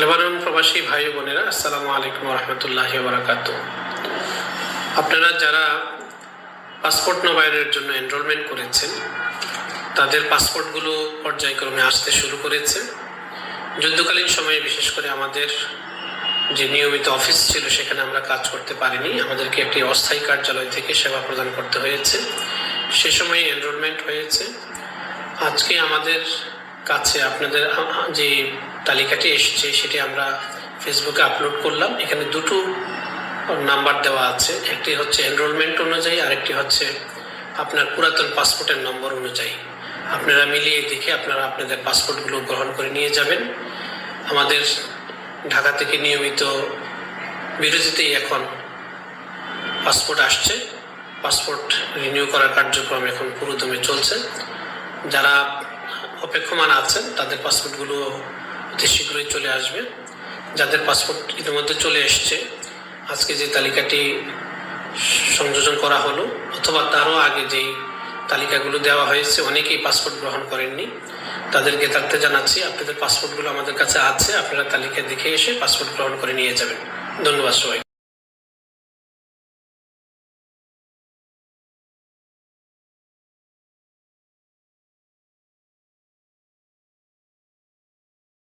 Lebanon প্রবাসী ভাই বোনেরা, আসসালামু আলাইকুম রহমতুল্লাহ বারাকাত আপনারা যারা পাসপোর্ট নবায়নের জন্য এনরোলমেন্ট করেছেন, তাদের পাসপোর্টগুলো পর্যায়ক্রমে আসতে শুরু করেছে। যুদ্ধকালীন সময়ে বিশেষ করে আমাদের যে নিয়মিত অফিস ছিল, সেখানে আমরা কাজ করতে পারিনি। আমাদেরকে একটি অস্থায়ী কার্যালয় থেকে সেবা প্রদান করতে হয়েছে। সে সময়ে এনরোলমেন্ট হয়েছে। আজকে আমাদের কাছে আপনাদের যে তালিকাটি এসেছে, সেটি আমরা ফেসবুকে আপলোড করলাম। এখানে দুটো নাম্বার দেওয়া আছে। একটি হচ্ছে এনরোলমেন্ট অনুযায়ী, আরেকটি হচ্ছে আপনার পুরাতন পাসপোর্টের নম্বর অনুযায়ী। আপনারা মিলিয়ে দেখে আপনারা আপনাদের পাসপোর্টগুলো গ্রহণ করে নিয়ে যাবেন। আমাদের ঢাকা থেকে নিয়মিত বিরতিতেই এখন পাসপোর্ট আসছে। পাসপোর্ট রিনিউ করার কার্যক্রম এখন পুরোদমে চলছে। যারা অপেক্ষমান আছেন, তাদের পাসপোর্টগুলো অতি শীঘ্রই চলে আসবে। যাদের পাসপোর্ট ইতিমধ্যে চলে এসছে, আজকে যে তালিকাটি সংযোজন করা হলো, অথবা তারও আগে যেই তালিকাগুলো দেওয়া হয়েছে, অনেকেই পাসপোর্ট গ্রহণ করেননি। তাদেরকে থাকতে জানাচ্ছি, আপনাদের পাসপোর্টগুলো আমাদের কাছে আছে, আপনারা তালিকা দেখে এসে পাসপোর্ট গ্রহণ করে নিয়ে যাবেন। ধন্যবাদ সবাই